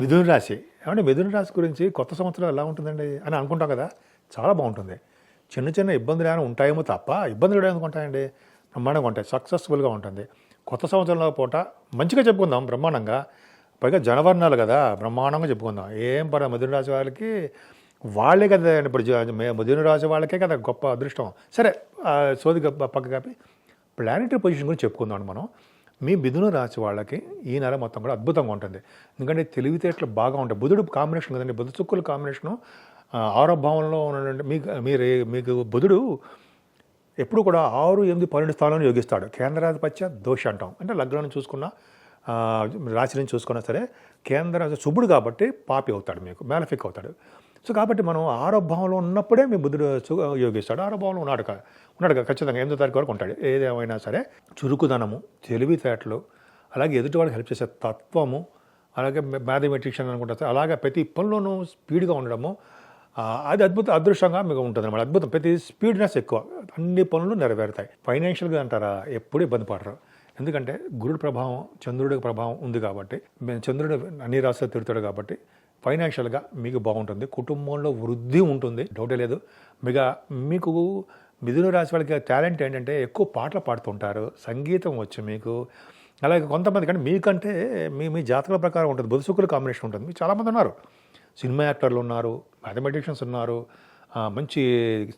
మిథున రాశి. ఏమంటే మిథున రాశి గురించి కొత్త సంవత్సరం ఎలా ఉంటుందండి అని అనుకుంటాం కదా చాలా బాగుంటుంది. చిన్న చిన్న ఇబ్బందులు ఏమైనా ఉంటాయేమో తప్ప ఇబ్బందులు ఏమైనా ఉంటాయండి? బ్రహ్మాండంగా ఉంటాయి సక్సెస్ఫుల్గా ఉంటుంది. కొత్త సంవత్సరంలో పూట మంచిగా చెప్పుకుందాం బ్రహ్మాండంగా. పైగా జనవర్ణాలు కదా బ్రహ్మాండంగా చెప్పుకుందాం. ఏం పడ మిథున రాశి వాళ్ళకి వాళ్ళే కదా ఇప్పుడు జ- మిథున రాశి వాళ్ళకే కదా గొప్ప అదృష్టం. సరే సోది గప్ప- పక్క కాపి. ప్లానెటరీ పొజిషన్ గురించి చెప్పుకుందాం మనం. మీ మిథున రాశి వాళ్ళకి ఈ నెల మొత్తం కూడా అద్భుతంగా ఉంటుంది. ఎందుకంటే తెలివితేటలు బాగా ఉంటాయి. బుధుడు కాంబినేషన్ కదండి. బుధ చుక్కుల కాంబినేషను ఆరోభావంలో ఆరో ఉన్నటువంటి మీకు మీరు మీకు బుధుడు ఎప్పుడు కూడా ఆరు ఎనిమిది పన్నెండు స్థానాలను యోగిస్తాడు. కేంద్రాధిపత్య దోష అంటాం. అంటే లగ్నాన్ని చూసుకున్నా ఆ, రాశి నుంచి చూసుకున్నా సరే కేంద్ర శుభుడు కాబట్టి పాపి అవుతాడు మీకు. మేలఫిక్ అవుతాడు. సో కాబట్టి మనం ఆరో భావంలో ఉన్నప్పుడే మీ బుద్ధుడు యోగిస్తాడు. ఆరో భావంలో ఉన్నాడు ఉన్నాడు కదా ఖచ్చితంగా ఎనిమిదో తారీఖు వరకు ఉంటాడు. ఏదేమైనా సరే చురుకుదనము తెలివితేటలు అలాగే ఎదుటి వాళ్ళకి హెల్ప్ చేసే తత్వము అలాగే మ్యాథమెటిషియన్ అనుకుంటా అలాగే ప్రతి పనిలోనూ స్పీడ్గా ఉండడము అది అద్భుత అదృష్టంగా మీకు ఉంటుంది అనమాట అద్భుతం. ప్రతి స్పీడ్నెస్ ఎక్కువ. అన్ని పనులు నెరవేరుతాయి. ఫైనాన్షియల్గా అంటారా? ఎప్పుడు ఇబ్బంది పడరు. ఎందుకంటే గురుడు ప్రభావం చంద్రుడి ప్రభావం ఉంది కాబట్టి మేము చంద్రుడు అన్ని రాష్ట్రాలు తిరుగుతాడు కాబట్టి ఫైనాన్షియల్గా మీకు బాగుంటుంది. కుటుంబంలో వృద్ధి ఉంటుంది. డౌటే లేదు. మిగ మీకు మిథున రాశి వాళ్ళకి టాలెంట్ ఏంటంటే ఎక్కువ పాటలు పాడుతుంటారు. సంగీతం వచ్చు మీకు. అలాగే కొంతమంది కానీ మీకంటే మీ మీ జాతకాల ప్రకారం ఉంటుంది. బుధ శుక్రుల కాంబినేషన్ ఉంటుంది. మీకు చాలామంది ఉన్నారు. సినిమా యాక్టర్లు ఉన్నారు. మ్యాథమెటిషియన్స్ ఉన్నారు. మంచి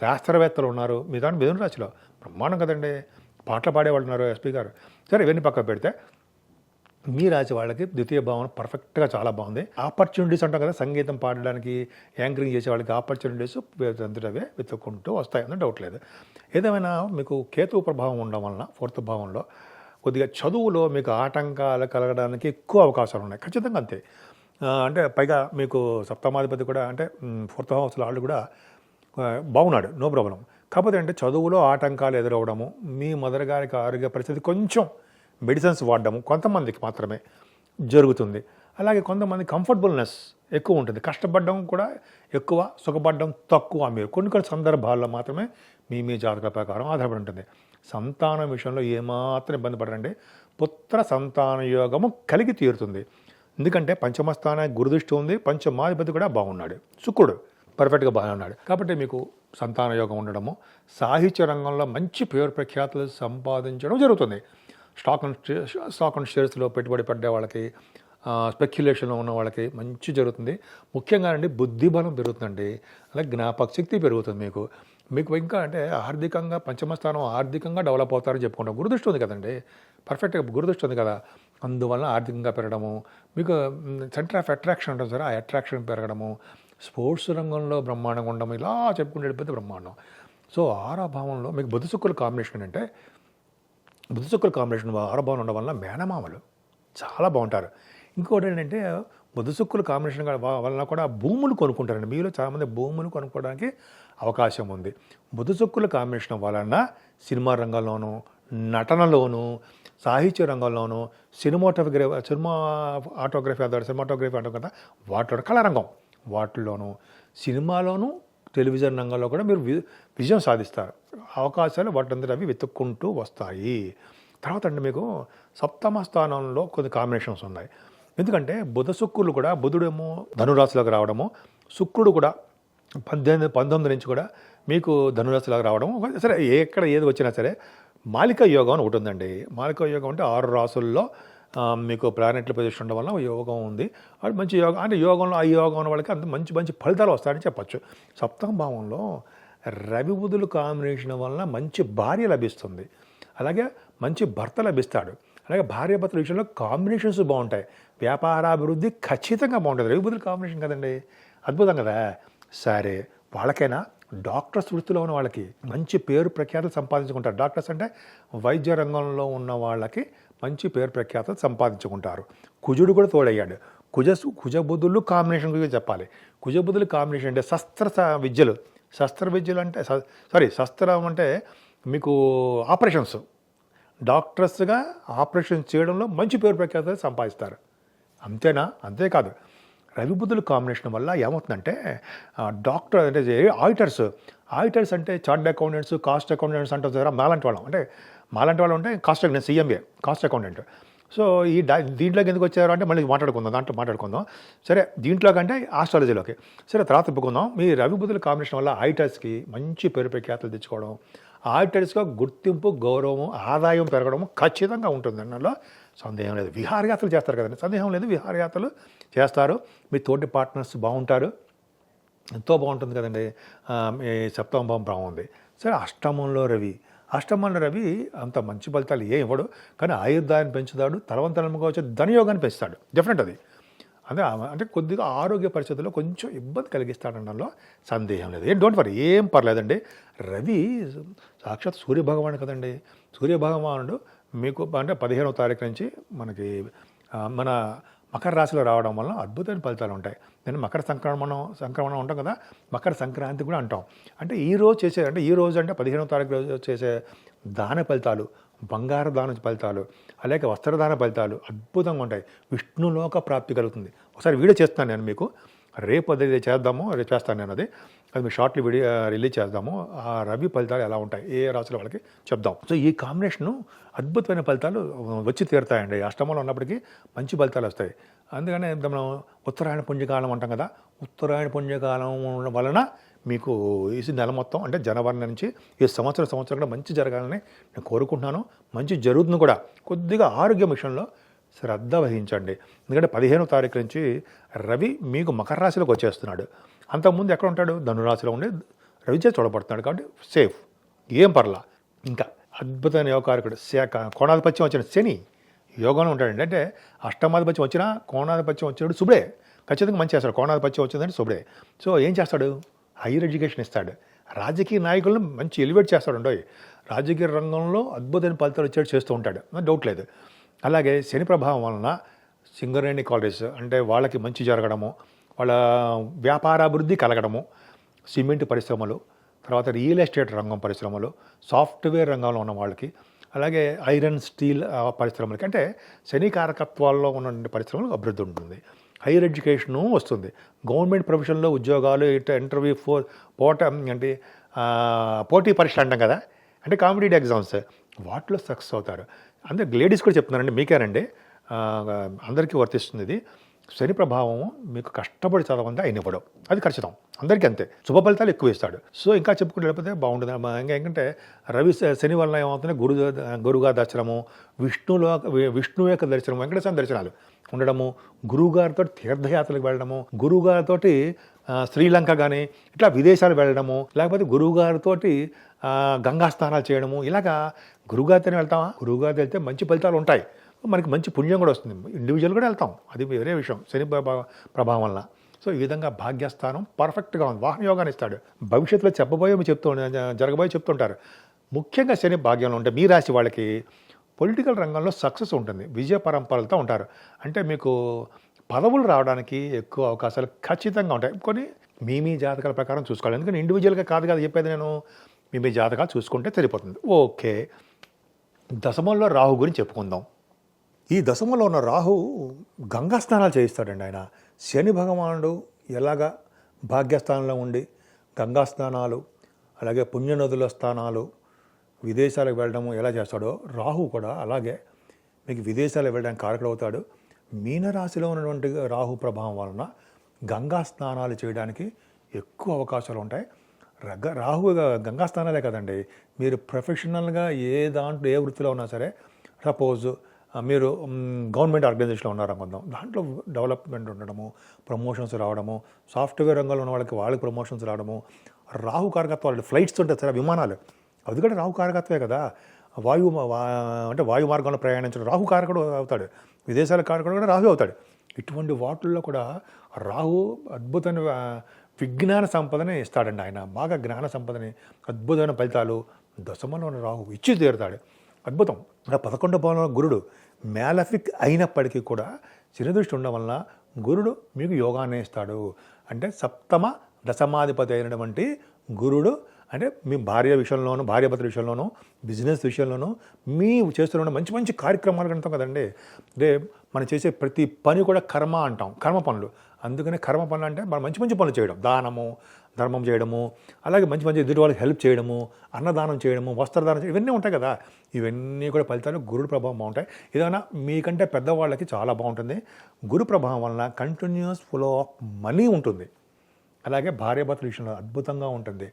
శాస్త్రవేత్తలు ఉన్నారు. మీ దాని మిథున రాశిలో బ్రహ్మాండం కదండి. పాటలు పాడేవాళ్ళు ఉన్నారు ఎస్పీ గారు. సరే ఇవన్నీ పక్కన పెడితే మీ రాశి వాళ్ళకి ద్వితీయ భావన పర్ఫెక్ట్గా చాలా బాగుంది. ఆపర్చునిటీస్ అంటాం కదా సంగీతం పాడడానికి యాంకరింగ్ చేసే వాళ్ళకి ఆపర్చునిటీస్ అంతటవే వెతుక్కుంటూ వస్తాయి అని డౌట్ లేదు. ఏదేమైనా మీకు కేతు ప్రభావం ఉండడం వలన ఫోర్త్ భావంలో కొద్దిగా చదువులో మీకు ఆటంకాలు కలగడానికి ఎక్కువ అవకాశాలు ఉన్నాయి. ఖచ్చితంగా అంతే. అంటే పైగా మీకు సప్తమాధిపతి కూడా అంటే ఫోర్త్ హౌస్లో వాళ్ళు కూడా బాగున్నాడు నో ప్రాబ్లం కాకపోతే అంటే చదువులో ఆటంకాలు ఎదురవడము మీ మదర్ గారికి ఆరోగ్య పరిస్థితి కొంచెం మెడిసిన్స్ వాడడం కొంతమందికి మాత్రమే జరుగుతుంది. అలాగే కొంతమంది కంఫర్టబుల్నెస్ ఎక్కువ ఉంటుంది. కష్టపడడం కూడా ఎక్కువ సుఖపడడం తక్కువ మీరు. కొన్ని కొన్ని సందర్భాల్లో మాత్రమే మీ మీ జాతక ప్రకారం ఆధారపడి ఉంటుంది. సంతానం విషయంలో ఏమాత్రం ఇబ్బంది పడరండి. పుత్ర సంతాన యోగము కలిగి తీరుతుంది. ఎందుకంటే పంచమస్థాన గురుదృష్టి ఉంది పంచమాధిపతి కూడా బాగున్నాడు. శుక్రుడు పర్ఫెక్ట్గా బాగానే ఉన్నాడు. కాబట్టి మీకు సంతాన యోగం ఉండడము సాహిత్య రంగంలో మంచి పేరు ప్రఖ్యాతులు సంపాదించడం జరుగుతుంది. స్టాక్ అండ్ స్టాక్ అండ్ షేర్స్లో పెట్టుబడి పడ్డే వాళ్ళకి స్పెక్యులేషన్లో ఉన్న వాళ్ళకి మంచి జరుగుతుంది. ముఖ్యంగా అండి బుద్ధి బలం పెరుగుతుందండి. అలాగే జ్ఞాపక శక్తి పెరుగుతుంది మీకు. మీకు ఇంకా అంటే ఆర్థికంగా పంచమ స్థానం ఆర్థికంగా డెవలప్ అవుతారని చెప్పుకుంటాం గురుదృష్టి ఉంది కదండి. పర్ఫెక్ట్గా గురుదృష్టి ఉంది కదా. అందువల్ల ఆర్థికంగా పెరగడము మీకు సెంటర్ ఆఫ్ అట్రాక్షన్ ఉంటుంది సార్ ఆ అట్రాక్షన్ పెరగడము స్పోర్ట్స్ రంగంలో బ్రహ్మాండంగా ఉండడం ఇలా చెప్పుకుంటే వెళ్ళిపోతే బ్రహ్మాండం. సో ఆరో భావంలో మీకు బుద్ధ శుక్రుల కాంబినేషన్ అంటే బుద్ధ శుక్ర కాంబినేషన్ ఆరో ఉండడం వల్ల మేనమామలు చాలా బాగుంటారు. ఇంకోటి ఏంటంటే బుద్ధ శుక్రుల కాంబినేషన్ వలన కూడా భూములు కొనుక్కుంటారండి. మీలో చాలామంది భూములు కొనుక్కోవడానికి అవకాశం ఉంది. బుద్ధ శుక్రుల కాంబినేషన్ వలన సినిమా రంగంలోనూ నటనలోను సాహిత్య రంగంలోనూ సినిమాటోగ్రఫీ సినిమా ఆటోగ్రఫీ అదే సినిమాటోగ్రఫీ అంటాం కదా వాటిలో కళారంగం. వాటిలోనూ సినిమాలోనూ టెలివిజన్ రంగంలో కూడా మీరు విజయం సాధిస్తారు. అవకాశాలు వాటి అవి వెతుక్కుంటూ వస్తాయి. తర్వాత అండి మీకు సప్తమ స్థానంలో కొన్ని కాంబినేషన్స్ ఉన్నాయి. ఎందుకంటే బుధ శుక్రులు కూడా బుధుడేమో ధనురాశిలోకి రావడము శుక్రుడు కూడా పద్దెనిమిది పంతొమ్మిది నుంచి కూడా మీకు ధనురాశిలోకి రావడం సరే ఎక్కడ ఏది వచ్చినా సరే మాలిక యోగం అని ఒకటి ఉందండి. మాలిక యోగం అంటే ఆరు రాసుల్లో మీకు ప్లానెట్ల పొజిషన్ ఉండడం వల్ల యోగం ఉంది. అది మంచి యోగం. అంటే యోగంలో ఆ యోగం ఉన్న వాళ్ళకి అంత మంచి మంచి ఫలితాలు వస్తాయని చెప్పచ్చు. సప్తమ భావంలో రవి బుధులు కాంబినేషన్ వలన మంచి భార్య లభిస్తుంది. అలాగే మంచి భర్త లభిస్తాడు. అలాగే భార్య భర్తల విషయంలో కాంబినేషన్స్ బాగుంటాయి. వ్యాపారాభివృద్ధి ఖచ్చితంగా బాగుంటుంది. రవి బుధులు కాంబినేషన్ కదండి? అద్భుతం కదా? సరే వాళ్ళకైనా డాక్టర్స్ వృత్తిలో ఉన్న వాళ్ళకి మంచి పేరు ప్రఖ్యాతలు సంపాదించుకుంటారు. డాక్టర్స్ అంటే వైద్య రంగంలో ఉన్న వాళ్ళకి మంచి పేరు ప్రఖ్యాతలు సంపాదించుకుంటారు. కుజుడు కూడా తోడయ్యాడు. కుజ కుజబుద్ధులు కాంబినేషన్ గురించి చెప్పాలి. కుజబుద్ధులు కాంబినేషన్ అంటే శస్త్ర విద్యలు. శస్త్ర విద్యలు అంటే స- సారీ శస్త్రం అంటే మీకు ఆపరేషన్స్. డాక్టర్స్గా ఆపరేషన్ చేయడంలో మంచి పేరు ప్రఖ్యాత సంపాదిస్తారు. అంతేనా? అంతేకాదు రవిబుద్ధుల కాంబినేషన్ వల్ల ఏమవుతుందంటే డాక్టర్ అంటే ఆడిటర్స్. ఆడిటర్స్ అంటే చార్ట్ అకౌంటెంట్స్ కాస్ట్ అకౌంటెంట్స్ అంటారు మాలాంటి వాళ్ళం. అంటే మాలాంటి వాళ్ళు అంటే cost accountant CMA cost accountant. So ఈ దీంట్లోకి ఎందుకు వచ్చారు అంటే మళ్ళీ మాట్లాడుకుందాం దాంట్లో మాట్లాడుకుందాం. సరే దీంట్లో కంటే ఆస్ట్రాలజీలోకి సరే తర్వాత చెప్పుకుందాం మీ రవిబుద్ధుల కాంబినేషన్ వల్ల ఐటర్స్కి మంచి పేరు ప్రఖ్యాతలు తెచ్చుకోవడం ఆడిటర్స్గా గుర్తింపు గౌరవం ఆదాయం పెరగడం ఖచ్చితంగా ఉంటుంది అన్నలో సందేహం లేదు. విహారయాత్రలు చేస్తారు కదండి. సందేహం లేదు విహారయాత్రలు చేస్తారు. మీ తోటి పార్ట్నర్స్ బాగుంటారు. ఎంతో బాగుంటుంది కదండి. ఆ, సప్తమ భావం బాగుంది. సరే అష్టమంలో రవి. అష్టమంలో రవి అంత మంచి ఫలితాలు ఏం ఇవ్వడు కానీ ఆయుర్దాయాన్ని పెంచుతాడు తలవంతలముగా వచ్చే ధనయోగాన్ని పెంచుతాడు. డెఫినెట్ అది. అదే అంటే కొద్దిగా ఆరోగ్య పరిస్థితుల్లో కొంచెం ఇబ్బంది కలిగిస్తాడనడంలో సందేహం లేదు. ఏం డోంట్ వరీ ఏం పర్లేదండి. రవి సాక్షాత్ సూర్యభగవాను కదండి. సూర్యభగవానుడు మీకు అంటే పదిహేనవ తారీఖు నుంచి మనకి మన మకర రాశిలో రావడం వల్ల అద్భుతమైన ఫలితాలు ఉంటాయి. నేను మకర సంక్రమణం సంక్రమణం ఉంటాం కదా మకర సంక్రాంతి కూడా అంటాం. అంటే ఈ రోజు చేసే అంటే ఈ రోజు అంటే పదిహేనవ తారీఖు రోజు చేసే దాన ఫలితాలు బంగారు దాన ఫలితాలు అలాగే వస్త్రదాన ఫలితాలు అద్భుతంగా ఉంటాయి. విష్ణులోక ప్రాప్తి కలుగుతుంది. ఒకసారి వీడియో చేస్తున్నాను నేను మీకు. రేపు అది చేద్దాము రేపు చేస్తాను నేను అది అది మీ షార్ట్లీ వీడియో రిలీజ్ చేద్దాము. ఆ రవి ఫలితాలు ఎలా ఉంటాయి? ఏ రాశుల వాళ్ళకి చెప్దాం. సో ఈ కాంబినేషను అద్భుతమైన ఫలితాలు వచ్చి తీరుతాయండి. అష్టమంలో ఉన్నప్పటికీ మంచి ఫలితాలు వస్తాయి. అందుకనే మనం ఉత్తరాయణ పుణ్యకాలం అంటాం కదా ఉత్తరాయణ పుణ్యకాలం వలన మీకు ఈ నెల మొత్తం అంటే జనవరి నుంచి ఈ సంవత్సరం సంవత్సరం కూడా మంచి జరగాలని నేను కోరుకుంటున్నాను. మంచి జరుగుతుంది కూడా కొద్దిగా ఆరోగ్యం విషయంలో శ్రద్ధ వహించండి. ఎందుకంటే పదిహేనో తారీఖు నుంచి రవి మీకు మకర రాశిలోకి వచ్చేస్తున్నాడు. అంతకుముందు ఎక్కడ ఉంటాడు? ధనురాశిలో ఉండి రవిచే చూడబడుతున్నాడు కాబట్టి సేఫ్. ఏం పర్లా. ఇంకా అద్భుతమైన యోగకారకుడు శాఖ కోణాధిపత్యం వచ్చిన శని యోగంలో ఉంటాడండి. అంటే అష్టమాధిపత్యం వచ్చినా కోణాధిపత్యం వచ్చినాడు శుభ్రే ఖచ్చితంగా మంచి చేస్తాడు. కోణాధిపత్యం వచ్చిందంటే శుభ్రే సో ఏం చేస్తాడు? హైయర్ ఎడ్యుకేషన్ ఇస్తాడు. రాజకీయ నాయకులను మంచి ఎలివేట్ చేస్తాడు. ఉండవు రాజకీయ రంగంలో అద్భుతమైన ఫలితాలు వచ్చేట్టు చేస్తూ ఉంటాడు. డౌట్ లేదు. అలాగే శని ప్రభావం వలన సింగరేణి కాలేజ్ అంటే వాళ్ళకి మంచి జరగడము వాళ్ళ వ్యాపారాభివృద్ధి కలగడము సిమెంట్ పరిశ్రమలు తర్వాత రియల్ ఎస్టేట్ రంగం పరిశ్రమలు సాఫ్ట్వేర్ రంగంలో ఉన్న వాళ్ళకి అలాగే ఐరన్ స్టీల్ పరిశ్రమలకి అంటే శని కారకత్వాల్లో ఉన్న పరిశ్రమలకు అభివృద్ధి ఉంటుంది. హైయర్ ఎడ్యుకేషను వస్తుంది. గవర్నమెంట్ ప్రొఫెషన్లో ఉద్యోగాలు ఇట్లా ఇంటర్వ్యూ ఫో పోట అంటే పోటీ పరీక్షలు అంటాం కదా? అంటే కాంపిటేటివ్ ఎగ్జామ్స్. వాటిలో సక్సెస్ అవుతారు. అందరు లేడీస్ కూడా చెప్తున్నారండి మీకేనండి. అందరికీ వర్తిస్తుంది ఇది. శని ప్రభావం మీకు కష్టపడి చదవండి ఆయన ఇవ్వడం అది ఖచ్చితం. అందరికీ అంతే. శుభ ఫలితాలు ఎక్కువ ఇస్తాడు. సో ఇంకా చెప్పుకుంటే లేకపోతే బాగుంటుంది. ఇంకా ఏంటంటే రవి శని వల్ల ఏమవుతుంది? గురు గురుగా దర్శనము విష్ణులో విష్ణు యొక్క దర్శనం వెంకటేశ్వర దర్శనాలు ఉండడము గురువుగారితో తీర్థయాత్రలకు వెళ్ళడము గురువుగారితో శ్రీలంక కానీ ఇట్లా విదేశాలు వెళ్ళడము లేకపోతే గురువుగారితోటి గంగా స్నానాలు చేయడము ఇలాగా గురువుగారితోనే వెళ్తామా? గురువుగారితో వెళ్తే మంచి ఫలితాలు ఉంటాయి. మనకి మంచి పుణ్యం కూడా వస్తుంది. ఇండివిజువల్ కూడా వెళ్తాం. అది వేరే విషయం. శని ప్రభావం వల్ల. సో ఈ విధంగా భాగ్యస్థానం పర్ఫెక్ట్గా ఉంది. వాహన యోగాన్ని ఇస్తాడు. భవిష్యత్తులో చెప్పబోయే చెప్తూ జరగబోయే చెప్తుంటారు ముఖ్యంగా శని భాగ్యంలో ఉంటే మీ రాశి వాళ్ళకి పొలిటికల్ రంగంలో సక్సెస్ ఉంటుంది. విజయ పరంపరలతో ఉంటారు. అంటే మీకు పదవులు రావడానికి ఎక్కువ అవకాశాలు ఖచ్చితంగా ఉంటాయి. కొన్ని మీ మీ జాతకాల ప్రకారం చూసుకోవాలి. ఎందుకంటే ఇండివిజువల్గా కాదు కదా చెప్పేది నేను. మీ మీ జాతకాలు చూసుకుంటే సరిపోతుంది. ఓకే. దశమంలో రాహు గురించి చెప్పుకుందాం. ఈ దశమంలో ఉన్న రాహు గంగా స్నానాలు చేయిస్తాడండి ఆయన. శని భగవానుడు ఎలాగా భాగ్యస్థానంలో ఉండి గంగా స్నానాలు అలాగే పుణ్యనదుల స్థానాలు విదేశాలకు వెళ్ళడము ఎలా చేస్తాడో రాహు కూడా అలాగే మీకు విదేశాలకు వెళ్ళడానికి కారకుడవుతాడు మీనరాశిలో ఉన్నటువంటి రాహు ప్రభావం వలన గంగా స్నానాలు చేయడానికి ఎక్కువ అవకాశాలు ఉంటాయి. రగ రాహు గంగా స్నానాలే కదండి. మీరు ప్రొఫెషనల్గా ఏ దాంట్లో ఏ వృత్తిలో ఉన్నా సరే సపోజ్ మీరు గవర్నమెంట్ ఆర్గనైజేషన్లో ఉన్నారనుకుందాం దాంట్లో డెవలప్మెంట్ ఉండడము ప్రమోషన్స్ రావడము సాఫ్ట్వేర్ రంగంలో ఉన్న వాళ్ళకి వాళ్ళకి ప్రమోషన్స్ రావడము రాహు కారకత్వాలు ఫ్లైట్స్ ఉంటాయి సరే విమానాలు అది కూడా రాహు కారకత్వే కదా. వాయు అంటే వాయు మార్గంలో ప్రయాణించడం రాహు కారకుడు అవుతాడు. విదేశాల కారకుడు కూడా రాహు అవుతాడు. ఇటువంటి వాటిల్లో కూడా రాహు అద్భుతమైన విజ్ఞాన సంపదని ఇస్తాడండి ఆయన. బాగా జ్ఞాన సంపదని అద్భుతమైన ఫలితాలు దశమంలో రాహు ఇచ్చి తీరుతాడు. అద్భుతం. ఆ పదకొండు భవనంలో గురుడు మేలఫిక్ అయినప్పటికీ కూడా చిరదృష్టి ఉండడం వలన గురుడు మీకు యోగాన్ని ఇస్తాడు. అంటే సప్తమ దశమాధిపతి అయినటువంటి గురుడు అంటే మీ భార్య విషయంలోనూ భార్యాభర్తల విషయంలోనూ బిజినెస్ విషయంలోనూ మీ చేస్తున్న మంచి మంచి కార్యక్రమాలు కనుక కదండి. అంటే మనం చేసే ప్రతి పని కూడా కర్మ అంటాం కర్మ పనులు. అందుకనే కర్మ పనులు అంటే మనం మంచి మంచి పనులు చేయడం. దానము ధర్మం చేయడము అలాగే మంచి మంచి ఎదుటి వాళ్ళకి హెల్ప్ చేయడము అన్నదానం చేయడము వస్త్రదానం చేయడం ఇవన్నీ ఉంటాయి కదా. ఇవన్నీ కూడా ఫలితాలు గురుడు ప్రభావం బాగుంటాయి. ఏదైనా మీకంటే పెద్దవాళ్ళకి చాలా బాగుంటుంది. గురు ప్రభావం వలన కంటిన్యూస్ ఫ్లో ఆఫ్ మనీ ఉంటుంది. అలాగే భార్యాభర్తల విషయంలో అద్భుతంగా ఉంటుంది.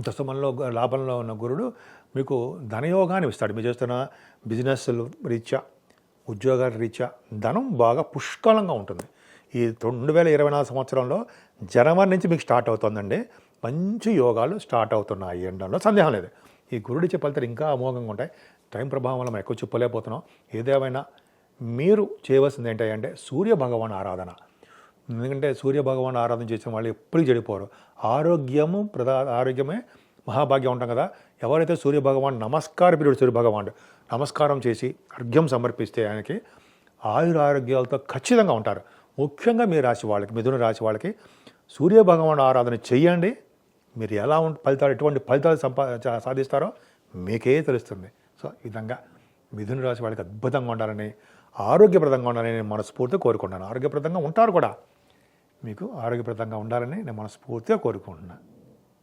దశమంలో లాభంలో ఉన్న గురుడు మీకు ధనయోగాన్ని ఇస్తాడు. మీరు చేస్తున్న బిజినెస్ రీత్యా ఉద్యోగాల రీత్యా ధనం బాగా పుష్కలంగా ఉంటుంది. ఈ రెండు వేల ఇరవై నాలుగు సంవత్సరంలో జనవరి నుంచి మీకు స్టార్ట్ అవుతుందండి. మంచి యోగాలు స్టార్ట్ అవుతున్నాయి. అనడంలో సందేహం లేదు. ఈ గురుడి ఫలితాలు ఇంకా అమోఘంగా ఉంటాయి. టైం ప్రభావం వల్ల మనం ఎక్కువ చెప్పలేకపోతున్నాం. ఏదేమైనా మీరు చేయవలసింది ఏంటంటే సూర్య భగవాన్ ఆరాధన. ఎందుకంటే సూర్య భగవాన్ ఆరాధన చేసిన వాళ్ళు ఎప్పటికీ చెడిపోరు. ఆరోగ్యము ప్రధా ఆరోగ్యమే మహాభాగ్యం ఉంటాం కదా. ఎవరైతే సూర్య భగవాన్ నమస్కార పీరియడ్ సూర్య భగవాన్ నమస్కారం చేసి అర్ఘ్యం సమర్పిస్తే ఆయనకి ఆయుర ఆరోగ్యాలతో ఖచ్చితంగా ఉంటారు. ముఖ్యంగా మీ రాశి వాళ్ళకి మిథున రాశి వాళ్ళకి సూర్య భగవాన్ ఆరాధన చేయండి మీరు ఎలా ఫలితాలు ఎటువంటి ఫలితాలు సంపా సాధిస్తారో మీకే తెలుస్తుంది. సో ఈ విధంగా మిథున రాశి వాళ్ళకి అద్భుతంగా ఉండాలని ఆరోగ్యప్రదంగా ఉండాలని నేను మనస్ఫూర్తిగా కోరుకుంటున్నాను. ఆరోగ్యప్రదంగా ఉంటారు కూడా. మీకు ఆరోగ్యప్రదంగా ఉండాలని నేను మనస్ఫూర్తిగా కోరుకుంటున్నాను.